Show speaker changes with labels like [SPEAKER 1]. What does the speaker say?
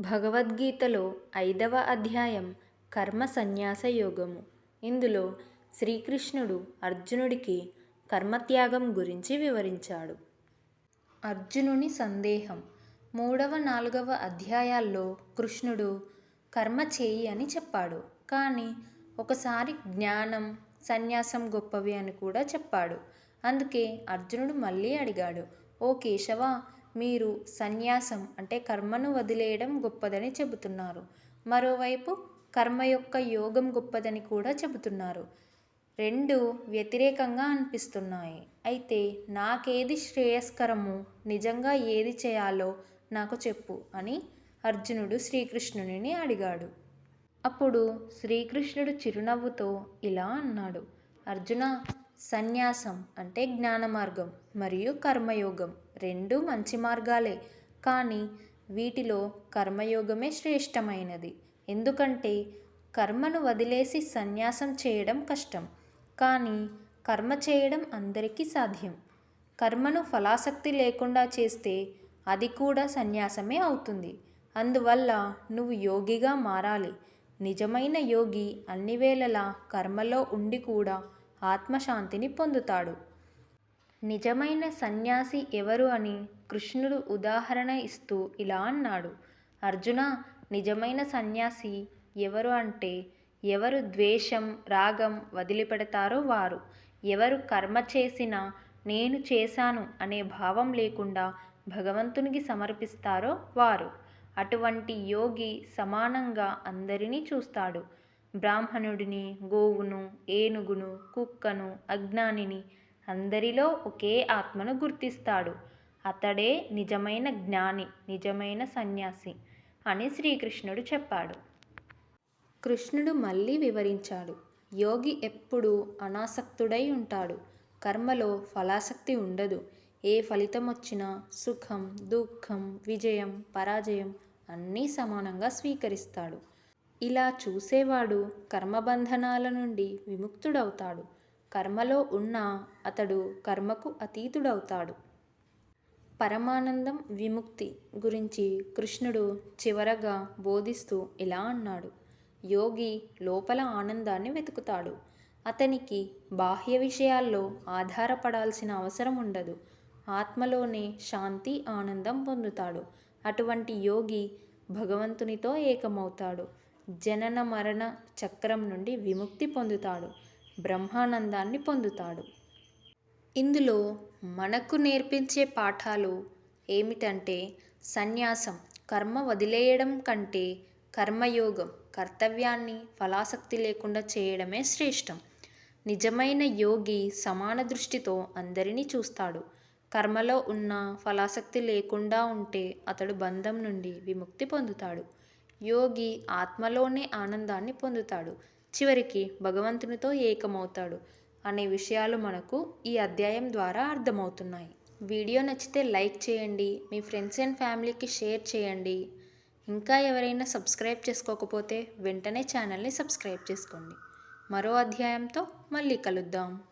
[SPEAKER 1] భగవద్గీతలో ఐదవ అధ్యాయం కర్మ సన్యాస యోగము. ఇందులో శ్రీకృష్ణుడు అర్జునుడికి కర్మత్యాగం గురించి వివరించాడు. అర్జునుని సందేహం. మూడవ నాలుగవ అధ్యాయాల్లో కృష్ణుడు కర్మ చేయి అని చెప్పాడు. కానీ ఒకసారి జ్ఞానం సన్యాసం గొప్పవి అని కూడా చెప్పాడు. అందుకే అర్జునుడు మళ్ళీ అడిగాడు ఓ కేశవ మీరు సన్యాసం అంటే కర్మను వదిలేయడం గొప్పదని చెబుతున్నారు. మరోవైపు కర్మ యొక్క యోగం గొప్పదని కూడా చెబుతున్నారు. రెండు వ్యతిరేకంగా అనిపిస్తున్నాయి. అయితే నాకేది శ్రేయస్కరము? నిజంగా ఏది చేయాలో నాకు చెప్పు అని అర్జునుడు శ్రీకృష్ణుని అడిగాడు. అప్పుడు శ్రీకృష్ణుడు చిరునవ్వుతో ఇలా అన్నాడు. అర్జున సన్యాసం అంటే జ్ఞాన మార్గం మరియు కర్మయోగం రెండు మంచి మార్గాలే. కానీ వీటిలో కర్మయోగమే శ్రేష్టమైనది. ఎందుకంటే కర్మను వదిలేసి సన్యాసం చేయడం కష్టం. కానీ కర్మ చేయడం అందరికీ సాధ్యం. కర్మను ఫలాసక్తి లేకుండా చేస్తే అది కూడా సన్యాసమే అవుతుంది. అందువల్ల నువ్వు యోగిగా మారాలి. నిజమైన యోగి అన్ని వేళలా కర్మలో ఉండి కూడా ఆత్మశాంతిని పొందుతాడు. నిజమైన సన్యాసి ఎవరు అని కృష్ణుడు ఉదాహరణ ఇస్తూ ఇలా అన్నాడు. అర్జున నిజమైన సన్యాసి ఎవరు అంటే ఎవరు ద్వేషం రాగం వదిలిపెడతారో వారు. ఎవరు కర్మ చేసినా నేను చేశాను అనే భావం లేకుండా భగవంతునికి సమర్పిస్తారో వారు. అటువంటి యోగి సమానంగా అందరినీ చూస్తాడు. బ్రాహ్మణుడిని గోవును ఏనుగును కుక్కను అజ్ఞానిని అందరిలో ఒకే ఆత్మను గుర్తిస్తాడు. అతడే నిజమైన జ్ఞాని నిజమైన సన్యాసి అని శ్రీకృష్ణుడు చెప్పాడు. కృష్ణుడు మళ్ళీ వివరించాడు. యోగి ఎప్పుడూ అనాసక్తుడై ఉంటాడు. కర్మలో ఫలాసక్తి ఉండదు. ఏ ఫలితం వచ్చినా సుఖం దుఃఖం విజయం పరాజయం అన్నీ సమానంగా స్వీకరిస్తాడు. ఇలా చూసేవాడు కర్మబంధనాల నుండి విముక్తుడవుతాడు. కర్మలో ఉన్న అతడు కర్మకు అతీతుడవుతాడు. పరమానందం విముక్తి గురించి కృష్ణుడు చివరగా బోధిస్తూ ఇలా అన్నాడు. యోగి లోపల ఆనందాన్ని వెతుకుతాడు. అతనికి బాహ్య విషయాల్లో ఆధారపడాల్సిన అవసరం ఉండదు. ఆత్మలోనే శాంతి ఆనందం పొందుతాడు. అటువంటి యోగి భగవంతునితో ఏకమవుతాడు. జనన మరణ చక్రం నుండి విముక్తి పొందుతాడు. బ్రహ్మానందాన్ని పొందుతాడు. ఇందులో మనకు నేర్పించే పాఠాలు ఏమిటంటే సన్యాసం కర్మ వదిలేయడం కంటే కర్మయోగం కర్తవ్యాన్ని ఫలాసక్తి లేకుండా చేయడమే శ్రేష్టం. నిజమైన యోగి సమాన దృష్టితో అందరినీ చూస్తాడు. కర్మలో ఉన్న ఫలాసక్తి లేకుండా ఉంటే అతడు బంధం నుండి విముక్తి పొందుతాడు. యోగి ఆత్మలోనే ఆనందాన్ని పొందుతాడు. చివరికి భగవంతునితో ఏకమవుతాడు అనే విషయాలు మనకు ఈ అధ్యాయం ద్వారా అర్థమవుతున్నాయి. వీడియో నచ్చితే లైక్ చేయండి మీ ఫ్రెండ్స్ అండ్ ఫ్యామిలీకి షేర్ చేయండి. ఇంకా ఎవరైనా సబ్స్క్రైబ్ చేసుకోకపోతే వెంటనే ఛానల్ని సబ్స్క్రైబ్ చేసుకోండి. మరో అధ్యాయంతో మళ్ళీ కలుద్దాం.